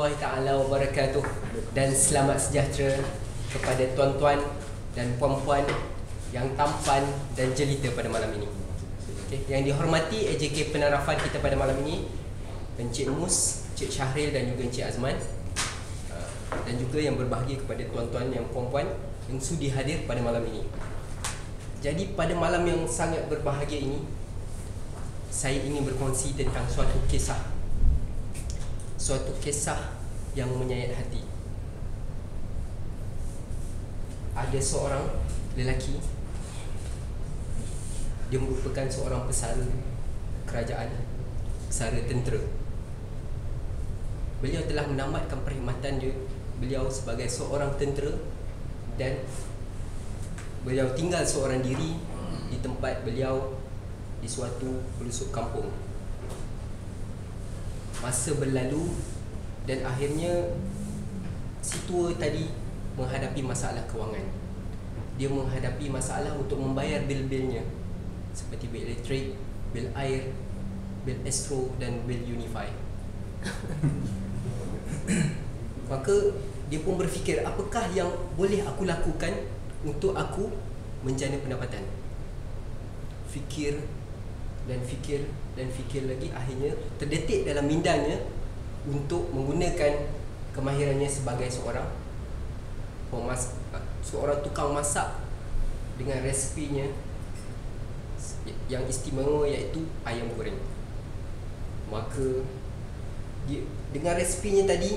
warahmatullahi taala wabarakatuh dan selamat sejahtera kepada tuan-tuan dan puan-puan yang tampan dan jelita pada malam ini. Okay. Yang dihormati AJK penarafan kita pada malam ini Encik Mus, Encik Syahril dan juga Encik Azman uh, dan juga yang berbahagia kepada tuan-tuan yang puan-puan yang sudi hadir pada malam ini. Jadi pada malam yang sangat berbahagia ini saya ingin berkongsi tentang suatu kisah suatu kisah yang menyayat hati. Ada seorang lelaki dia merupakan seorang pesara kerajaan, pesara tentera. Beliau telah menamatkan perkhidmatan dia beliau sebagai seorang tentera dan beliau tinggal seorang diri di tempat beliau di suatu pelusuk kampung masa berlalu dan akhirnya si tua tadi menghadapi masalah kewangan. Dia menghadapi masalah untuk membayar bil-bilnya seperti bil elektrik, bil air, bil Astro dan bil Unify. Maka dia pun berfikir apakah yang boleh aku lakukan untuk aku menjana pendapatan. Fikir dan fikir dan fikir lagi akhirnya terdetik dalam mindanya untuk menggunakan kemahirannya sebagai seorang pemas seorang tukang masak dengan resepinya yang istimewa iaitu ayam goreng. Maka dia, dengan resepinya tadi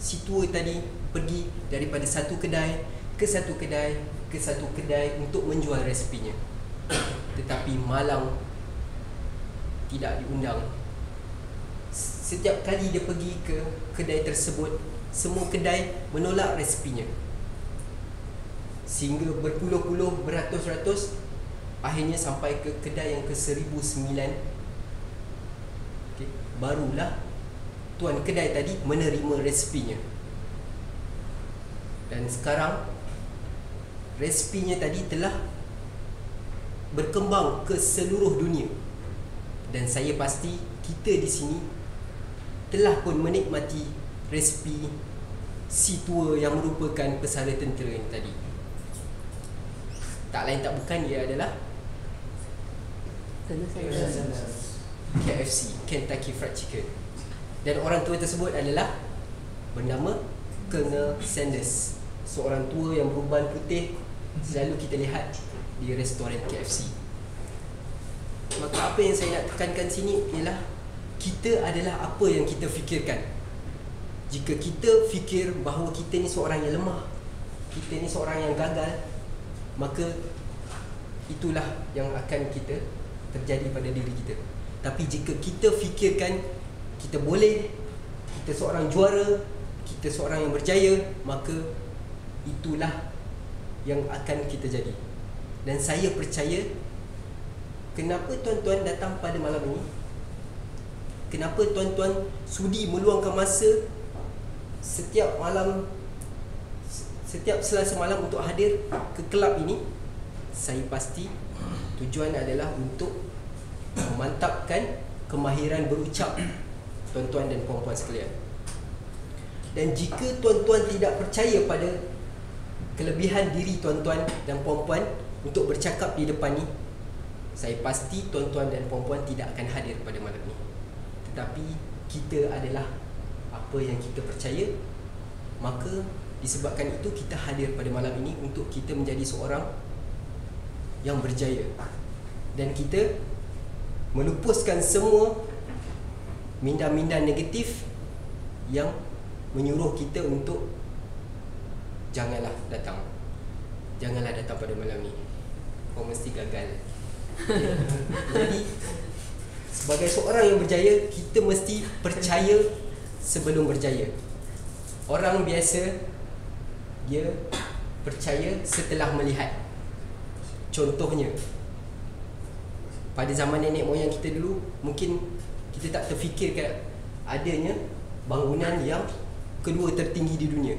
si tua tadi pergi daripada satu kedai ke satu kedai ke satu kedai untuk menjual resepinya. Tetapi malang tidak diundang. Setiap kali dia pergi ke kedai tersebut Semua kedai menolak resepinya. Sehingga berpuluh-puluh, beratus-ratus Akhirnya sampai ke kedai yang ke seribu sembilan. Okay. Barulah Tuan kedai tadi menerima resepinya. Dan sekarang Resepinya tadi telah Berkembang ke seluruh dunia dan saya pasti kita di sini telah pun menikmati resipi si tua yang merupakan pesara tentera yang tadi. Tak lain tak bukan ia adalah KFC, Kentucky Fried Chicken. Dan orang tua tersebut adalah bernama Colonel Sanders. Seorang tua yang beruban putih selalu kita lihat di restoran KFC. Apa yang saya nak tekankan sini ialah kita adalah apa yang kita fikirkan. Jika kita fikir bahawa kita ni seorang yang lemah, kita ni seorang yang gagal, maka itulah yang akan kita terjadi pada diri kita. Tapi jika kita fikirkan kita boleh, kita seorang juara, kita seorang yang berjaya, maka itulah yang akan kita jadi. Dan saya percaya Kenapa tuan-tuan datang pada malam ini? Kenapa tuan-tuan sudi meluangkan masa setiap malam setiap selasa malam untuk hadir ke kelab ini? Saya pasti tujuan adalah untuk memantapkan kemahiran berucap tuan-tuan dan puan-puan sekalian. Dan jika tuan-tuan tidak percaya pada kelebihan diri tuan-tuan dan puan-puan untuk bercakap di depan ni, saya pasti tuan-tuan dan puan-puan tidak akan hadir pada malam ini. Tetapi kita adalah apa yang kita percaya, maka disebabkan itu kita hadir pada malam ini untuk kita menjadi seorang yang berjaya. Dan kita melupuskan semua minda-minda negatif yang menyuruh kita untuk janganlah datang. Janganlah datang pada malam ini. Kau mesti gagal. Jadi sebagai seorang yang berjaya kita mesti percaya sebelum berjaya. Orang biasa dia percaya setelah melihat. Contohnya pada zaman nenek moyang kita dulu mungkin kita tak terfikirkan adanya bangunan yang kedua tertinggi di dunia.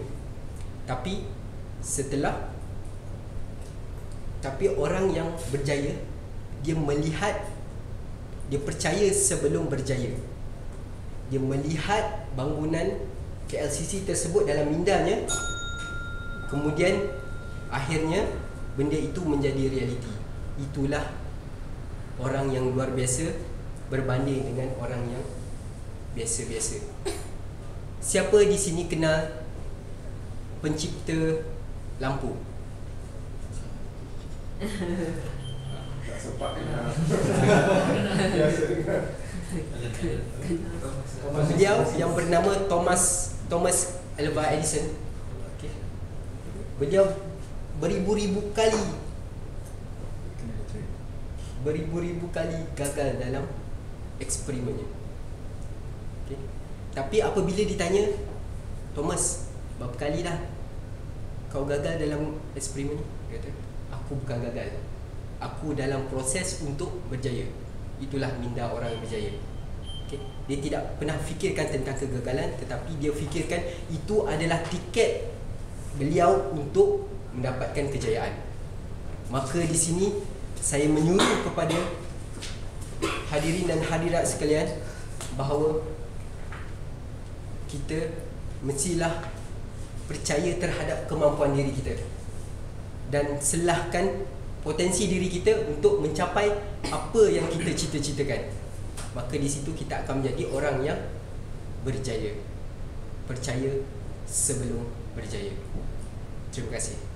Tapi setelah tapi orang yang berjaya dia melihat dia percaya sebelum berjaya. Dia melihat bangunan KLCC tersebut dalam mindanya kemudian akhirnya benda itu menjadi realiti. Itulah orang yang luar biasa berbanding dengan orang yang biasa-biasa. Siapa di sini kenal pencipta lampu Kena. Biasa. Beliau yang bernama Thomas Thomas Alva Edison. Okay. Beliau beribu-ribu kali beribu-ribu kali gagal dalam eksperimennya. Okay. Tapi apabila ditanya Thomas, berapa kali dah kau gagal dalam eksperimen ni? Dia kata, aku bukan gagal. Aku dalam proses untuk berjaya. Itulah minda orang yang berjaya. Okay. Dia tidak pernah fikirkan tentang kegagalan tetapi dia fikirkan itu adalah tiket beliau untuk mendapatkan kejayaan. Maka di sini saya menyuruh kepada hadirin dan hadirat sekalian bahawa kita mestilah percaya terhadap kemampuan diri kita dan selahkan potensi diri kita untuk mencapai apa yang kita cita-citakan. Maka di situ kita akan menjadi orang yang berjaya. Percaya sebelum berjaya. Terima kasih